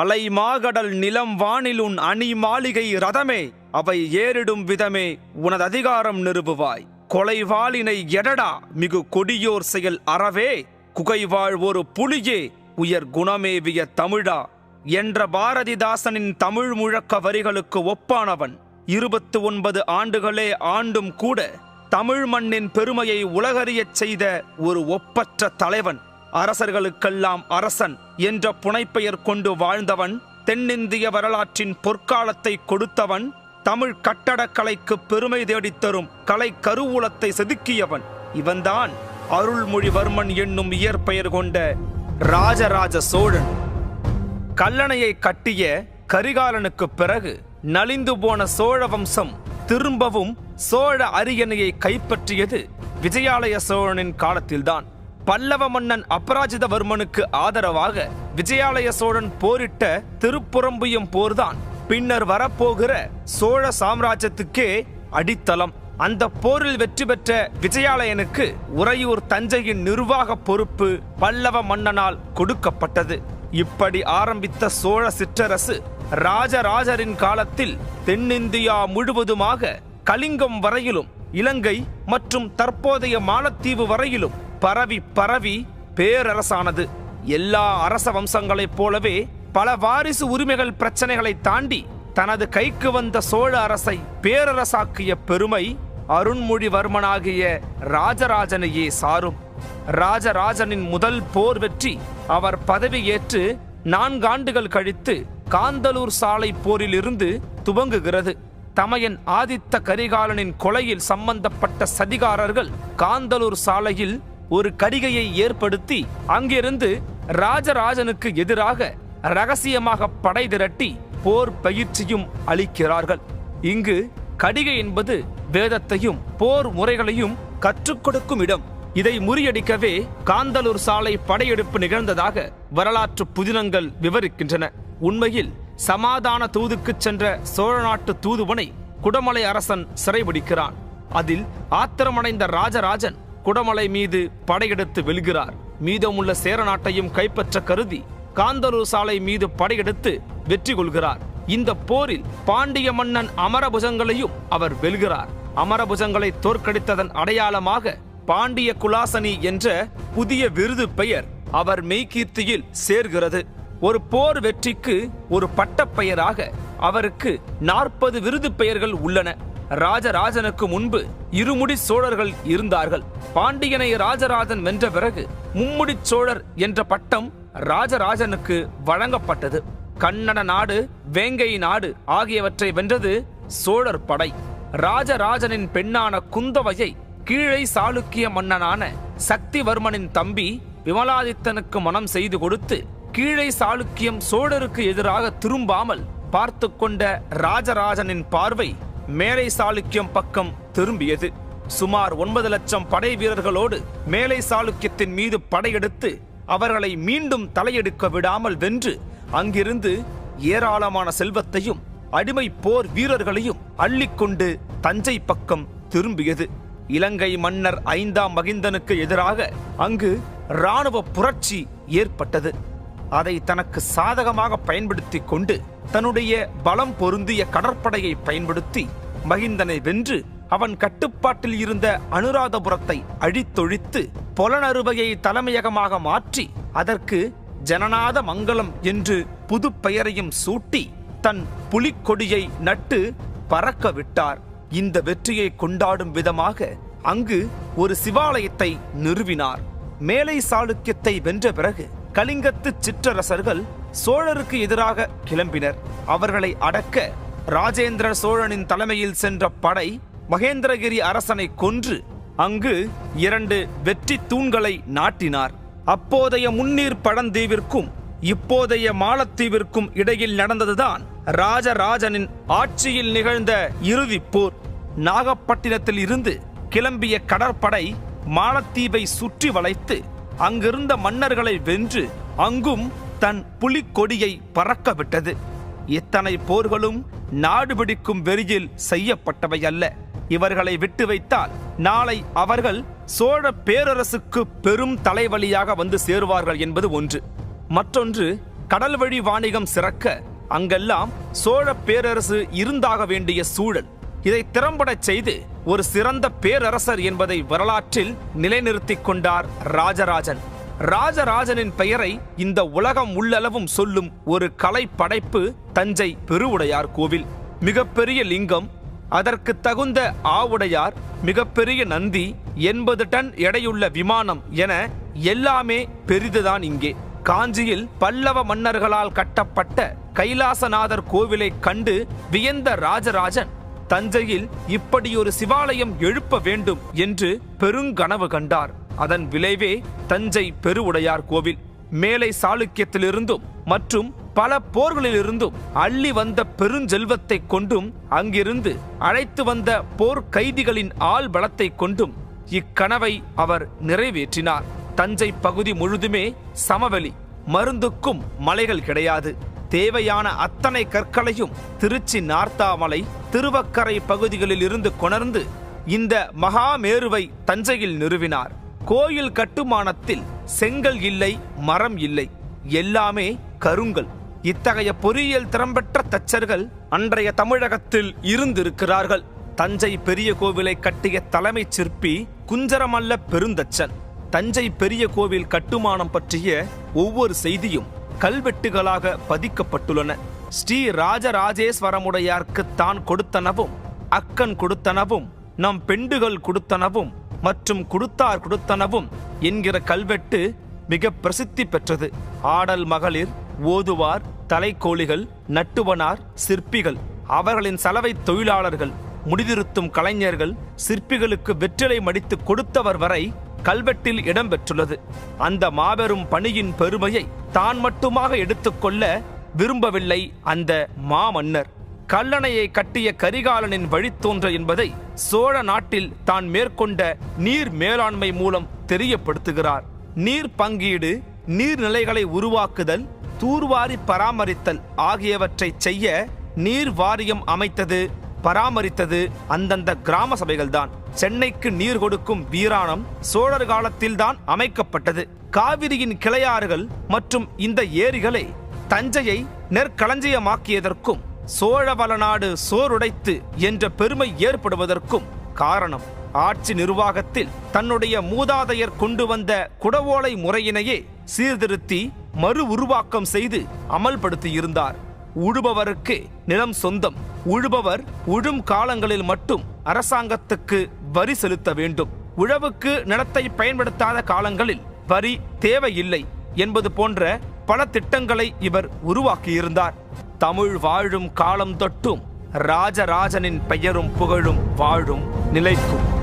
அலை மாகடல் நிலம் வானிலுன் அணி மாளிகை ரதமே அவை ஏறிடும் விதமே உனது அதிகாரம் நிறுவுவாய். கொலைவாளினை எடடா மிகு கொடியோர் செயல் அறவே குகைவாழ் ஒரு புலியே உயர் குணமேவிய தமிழா என்ற பாரதிதாசனின் தமிழ் முழக்க வரிகளுக்கு ஒப்பானவன். இருபத்து ஒன்பது ஆண்டுகளே ஆண்டும் கூட தமிழ் மண்ணின் பெருமையை உலகறியச் செய்த ஒரு ஒப்பற்ற தலைவன். அரசர்களுக்கெல்லாம் அரசன் என்ற புனைப்பெயர் கொண்டு வாழ்ந்தவன் தென்னிந்திய வரலாற்றின் பொற்காலத்தை கொடுத்தவன் தமிழ் கட்டடக்கலைக்கு பெருமை தேடித் தரும் கலை கருவூலத்தை செதுக்கியவன். இவன்தான் அருள்மொழிவர்மன் என்னும் இயற்பெயர் கொண்ட ராஜராஜ சோழன். கல்லணையை கட்டிய கரிகாலனுக்கு பிறகு நலிந்து போன சோழ வம்சம் திரும்பவும் சோழ அரியணையை கைப்பற்றியது விஜயாலய சோழனின் காலத்தில்தான். பல்லவ மன்னன் அபராஜிதவர்மனுக்கு ஆதரவாக விஜயாலய சோழன் போரிட்ட திருப்புறம்புயம் போர்தான். பின்னர் வரப்போகிற சோழ சாம்ராஜ்யத்துக்கே அடித்தளம். அந்த போரில் வெற்றி பெற்ற விஜயாலயனுக்கு உறையூர் தஞ்சையின் நிர்வாக பொறுப்பு பல்லவ மன்னனால் கொடுக்கப்பட்டது. இப்படி ஆரம்பித்த சோழ சிற்றரசு ராஜராஜரின் காலத்தில் தென்னிந்தியா முழுவதுமாக கலிங்கம் வரையிலும் இலங்கை மற்றும் தற்போதைய மாலத்தீவு வரையிலும் பரவி பரவி பேரரசானது. எல்லா அரச வம்சங்களைப் போலவே பல வாரிசு உரிமைகள் பிரச்சனைகளை தாண்டி தனது கைக்கு வந்த சோழ அரசை பேரரசாக்கிய பெருமை அருண்மொழிவர்மனாகிய ராஜராஜனையே சாரும். ராஜராஜனின் முதல் போர் வெற்றி அவர் பதவியேற்று நான்காண்டுகள் கழித்து காந்தலூர் சாலை போரிலிருந்து துவங்குகிறது. தமையன் ஆதித்த கரிகாலனின் கொலையில் சம்பந்தப்பட்ட சதிகாரர்கள் காந்தலூர் சாலையில் ஒரு கடிகையை ஏற்படுத்தி அங்கிருந்து ராஜராஜனுக்கு எதிராக ரகசியமாக படை திரட்டி போர் பயிற்சியும் அளிக்கிறார்கள். இங்கு கடிகை என்பது வேதத்தையும் போர் முறைகளையும் கற்றுக் கொடுக்கும் இடம். இதை முறியடிக்கவே காந்தலூர் சாலை படையெடுப்பு நிகழ்ந்ததாக வரலாற்று புதினங்கள் விவரிக்கின்றன. உண்மையில் சமாதான தூதுக்குச் சென்ற சோழ நாட்டு தூதுவனை குடமலை அரசன் சிறைபிடிக்கிறான். அதில் ஆத்திரமடைந்த ராஜராஜன் குடமலை மீது படையெடுத்து வெல்கிறார். மீதமுள்ள சேர நாட்டையும் கைப்பற்ற கருதி காந்தலூர் சாலை மீது படையெடுத்து வெற்றி கொள்கிறார். இந்த போரில் பாண்டிய மன்னன் அமரபுஜங்களையும் அவர் வெல்கிறார். அமரபுஜங்களை தோற்கடித்ததன் அடையாளமாக பாண்டிய குலாசனி என்ற புதிய விருது பெயர் அவர் மெய்கீர்த்தியில் சேர்கிறது. ஒரு போர் வெற்றிக்கு ஒரு பட்டப்பெயராக அவருக்கு நாற்பது விருது பெயர்கள் உள்ளன. ராஜராஜனுக்கு முன்பு இருமுடி சோழர்கள் இருந்தார்கள். பாண்டியனை ராஜராஜன் வென்ற பிறகு மும்முடிச் சோழர் என்ற பட்டம் ராஜராஜனுக்கு வழங்கப்பட்டது. கன்னட நாடு வேங்கை நாடு ஆகியவற்றை வென்றது சோழர் படை. ராஜராஜனின் பெண்ணான குந்தவையை கீழை சாளுக்கிய மன்னனான சக்திவர்மனின் தம்பி விமலாதித்தனுக்கு மனம் செய்து கொடுத்து கீழை சாளுக்கியம் சோழருக்கு எதிராக திரும்பாமல் பார்த்து கொண்ட ராஜராஜனின் பார்வை மேலை சாளுக்கியம் பக்கம் திரும்பியது. சுமார் ஒன்பது லட்சம் படை வீரர்களோடு மேலை சாளுக்கியத்தின் மீது படையெடுத்து அவர்களை மீண்டும் தலையெடுக்க விடாமல் வென்று அங்கிருந்து ஏராளமான செல்வத்தையும் அடிமை போர் வீரர்களையும் அள்ளிக்கொண்டு தஞ்சை பக்கம் திரும்பியது. இலங்கை மன்னர் ஐந்தாம் மகிந்தனுக்கு எதிராக அங்கு இராணுவ புரட்சி ஏற்பட்டது. அதை தனக்கு சாதகமாக பயன்படுத்தி கொண்டு தன்னுடைய பலம் பொருந்திய கடற்படையை பயன்படுத்தி மகிந்தனை வென்று அவன் கட்டுப்பாட்டில் இருந்த அனுராதபுரத்தை அழித்தொழித்து பொலனறுவையை தலைமையகமாக மாற்றி அதற்கு ஜனநாத மங்கலம் என்று புது பெயரையும் சூட்டி தன் புலிக்கொடியை நட்டு பறக்க விட்டார். இந்த வெற்றியை கொண்டாடும் விதமாக அங்கு ஒரு சிவாலயத்தை நிறுவினார். மேலை சாளுக்கியத்தை வென்ற பிறகு கலிங்கத்து சிற்றரசர்கள் சோழருக்கு எதிராக கிளம்பினர். அவர்களை அடக்க ராஜேந்திர சோழனின் தலைமையில் சென்ற படை மகேந்திரகிரி அரசனை கொன்று அங்கு இரண்டு வெற்றி தூண்களை நாட்டினார். அப்போதைய முன்னீர் பழந்தீவிற்கும் இப்போதைய மாலத்தீவிற்கும் இடையில் நடந்ததுதான் ராஜராஜனின் ஆட்சியில் நிகழ்ந்த இறுதிப் போர். நாகப்பட்டினத்தில் இருந்து கிளம்பிய கடற்படை மாலத்தீவை சுற்றி வளைத்து அங்கிருந்த மன்னர்களை வென்று அங்கும் தன் புலிக்கொடியை பறக்க விட்டது இத்தனை போர்களும் நாடு பிடிக்கும் வெறியில் செய்யப்பட்டவை அல்ல. இவர்களை விட்டு வைத்தால் நாளை அவர்கள் சோழ பேரரசுக்கு பெரும் தலைவலியாக வந்து சேருவார்கள் என்பது ஒன்று. மற்றொன்று கடல் வழி வாணிகம் சிறக்க அங்கெல்லாம் சோழ பேரரசு இருந்தாக வேண்டிய சூழல். இதை திறம்படச் செய்து ஒரு சிறந்த பேரரசர் என்பதை வரலாற்றில் நிலைநிறுத்திக் கொண்டார் ராஜராஜன். ராஜராஜனின் பெயரை இந்த உலகம் உள்ளளவும் சொல்லும் ஒரு கலை படைப்பு தஞ்சை பெருவுடையார் கோவில். மிகப்பெரிய லிங்கம் அதற்கு தகுந்த ஆவுடையார் மிகப்பெரிய நந்தி எண்பது டன் எடையுள்ள விமானம் என எல்லாமே பெரிதுதான் இங்கே. காஞ்சியில் பல்லவ மன்னர்களால் கட்டப்பட்ட கைலாசநாதர் கோவிலை கண்டு வியந்த ராஜராஜன் தஞ்சையில் இப்படியொரு சிவாலயம் எழுப்ப வேண்டும் என்று பெருங்கனவு கண்டார். அதன் விளைவே தஞ்சை பெருவுடையார் கோவில். மேலை சாளுக்கியத்திலிருந்தும் மற்றும் பல போர்களிலிருந்தும் அள்ளி வந்த பெருஞ்செல்வத்தை கொண்டும் அங்கிருந்து அழைத்து வந்த போர் கைதிகளின் ஆள் பலத்தை கொண்டும் இக்கனவை அவர் நிறைவேற்றினார். தஞ்சை பகுதி முழுதுமே சமவெளி மருந்துக்கும் மலைகள் கிடையாது. தேவையான அத்தனை கற்களையும் திருச்சி நார்த்தாமலை திருவக்கரை பகுதிகளில் இருந்து கொணர்ந்து இந்த மகாமேருவை தஞ்சையில் நிறுவினார். கோயில் கட்டுமானத்தில் செங்கல் இல்லை மரம் இல்லை. எல்லாமே கருங்கல். இத்தகைய பொறியியல் திறம்பெற்ற தச்சர்கள் அன்றைய தமிழகத்தில் இருந்திருக்கிறார்கள். தஞ்சை பெரிய கோவிலை கட்டிய தலைமை சிற்பி குஞ்சரமல்ல பெருந்தச்சன். தஞ்சை பெரிய கோவில் கட்டுமானம் பற்றிய ஒவ்வொரு செய்தியும் கல்வெட்டுகளாக பதிக்கப்பட்டுள்ளன. ஸ்ரீ ராஜராஜேஸ்வரமுடையார்க்கு தான் கொடுத்தனவும் அக்கன் கொடுத்தனவும் நம் பெண்டுகள் கொடுத்தனவும் மற்றும் கொடுத்தார் கொடுத்தனவும் என்கிற கல்வெட்டு மிக பிரசித்தி பெற்றது. ஆடல் மகளிர் ஓதுவார் தலைக்கோழிகள் நட்டுவனார் சிற்பிகள் அவர்களின் சலவை தொழிலாளர்கள் முடிதிருத்தும் கலைஞர்கள் சிற்பிகளுக்கு வெற்றிலை மடித்து கொடுத்தவர் வரை கல்வெட்டில் இடம்பெற்றுள்ளது. அந்த மாபெரும் பணியின் பெருமையை தான் மட்டுமாக எடுத்துக்கொள்ள விரும்பவில்லை அந்த மாமன்னர். கல்லணையை கட்டிய கரிகாலனின் வழித்தோன்ற என்பதை சோழ நாட்டில் தான் மேற்கொண்ட நீர் மேலாண்மை மூலம் தெரியப்படுத்துகிறார். நீர் பங்கீடு நீர்நிலைகளை உருவாக்குதல் தூர்வாரி பராமரித்தல் ஆகியவற்றை செய்ய நீர் வாரியம் அமைத்தது பராமரித்தது அந்தந்த கிராம சபைகள்தான். சென்னைக்கு நீர் கொடுக்கும் வீராணம் சோழர் காலத்தில்தான் அமைக்கப்பட்டது. காவிரியின் கிளையாறுகள் மற்றும் இந்த ஏரிகளை தஞ்சையை நெற்களஞ்சியமாக்கியதற்கும் சோழவளநாடு சோறுடைத்து என்ற பெருமை ஏற்படுவதற்கும் காரணம். ஆட்சி நிர்வாகத்தில் தன்னுடைய மூதாதையர் கொண்டு வந்த குடவோலை முறையினையே சீர்திருத்தி மறு உருவாக்கம் செய்து அமல்படுத்தியிருந்தார். உழுபவருக்கு நிலம் சொந்தம். உழுபவர் உழும் காலங்களில் மட்டும் அரசாங்கத்துக்கு வரி செலுத்த வேண்டும். உழவுக்கு நிலத்தை பயன்படுத்தாத காலங்களில் வரி தேவையில்லை என்பது போன்ற பல திட்டங்களை இவர் உருவாக்கியிருந்தார். தமிழ் வாழும் காலம் தொட்டும் ராஜராஜனின் பெயரும் புகழும் வாழும் நிலைக்கும்.